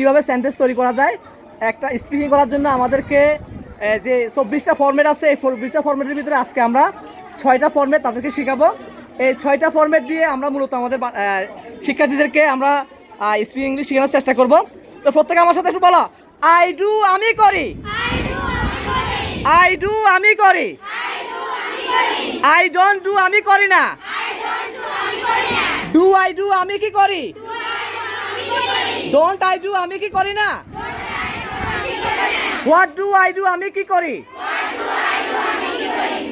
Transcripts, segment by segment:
কীভাবে সেন্টেন্স তৈরি করা যায়, একটা স্পিকিং করার জন্য আমাদেরকে যে চব্বিশটা ফর্মেট আছে, এই চব্বিশটা ফর্মেটের ভিতরে আজকে আমরা ছয়টা ফর্মেট তাদেরকে শেখাবো। এই ছয়টা ফর্মেট দিয়ে আমরা মূলত আমাদের শিক্ষার্থীদেরকে আমরা স্পিকিং ইংলিশ শেখানোর চেষ্টা করব। তো প্রত্যেকে আমার সাথে একটু বলো আই ডু আমি করি। আই ডু আমি করি। আই ডোন্ট ডু আমি করি না। ডু আই ডু আমি কি করি? ডোন্ট আই ডু আমি কি করি না? হোয়াট ডু আই ডু আমি কি করি?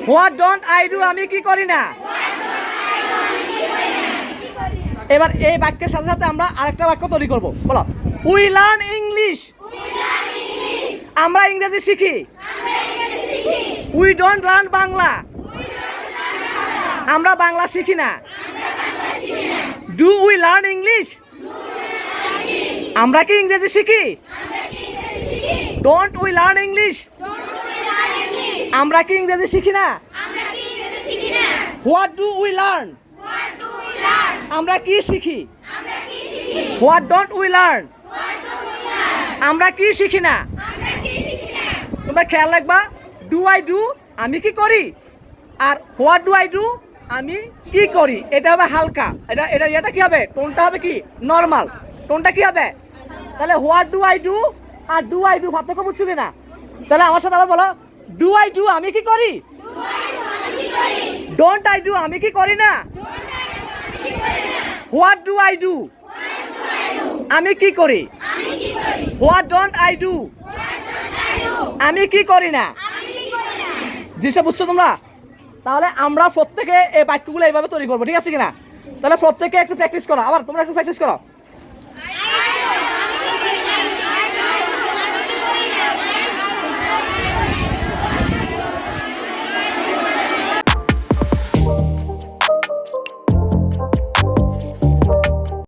হোয়াট ডোন্ট আই ডু আমি কি করি না? এবার এই বাক্যের সাথে সাথে আমরা আরেকটা বাক্য তৈরি করব। বলো উই লার্ন ইংলিশ আমরা ইংরেজি শিখি। We don't learn Bangla. আমরা বাংলা শিখি না। ডু উই লার্ন ইংলিশ আমরা কি ইংরেজি শিখি? ডোন্ট উই লার্ন ইংলিশ আমরা কি ইংরেজি শিখি না? হোয়াট ডু উই লার্ন আমরা কি শিখি? হোয়াট ডোন্ট উই লার্ন আমরা কি শিখি না? তোমরা খেয়াল রাখবা ডু আই ডু আমি কি করি? আর হোয়াট ডু আই ডু আমি কি করি? এটা হবে হালকা। এটা এটা এটা কি হবে? টোনটা হবে কি? নর্মাল টোনটা কি হবে? তাহলে হোয়াট ডু আই ডু? আর ডু আই ডু পার্থক্য বুঝছ কি না তাহলে আমার সাথে আবার বলো, ডু আই ডু আমি কি করি? ডোন্ট আই ডু আমি কি করি না? হোয়াট ডু আই ডু আমি কি করি? হোয়াট ডোন্ট আই ডু আমি কি করি না? জিনিসটা বুঝছ তোমরা? তাহলে আমরা প্রত্যেকে এই বাক্যগুলো এইভাবে তৈরি করব, ঠিক আছে কিনা? তাহলে প্রত্যেকে একটু প্র্যাকটিস করো। আবার তোমরা একটু প্র্যাকটিস করো।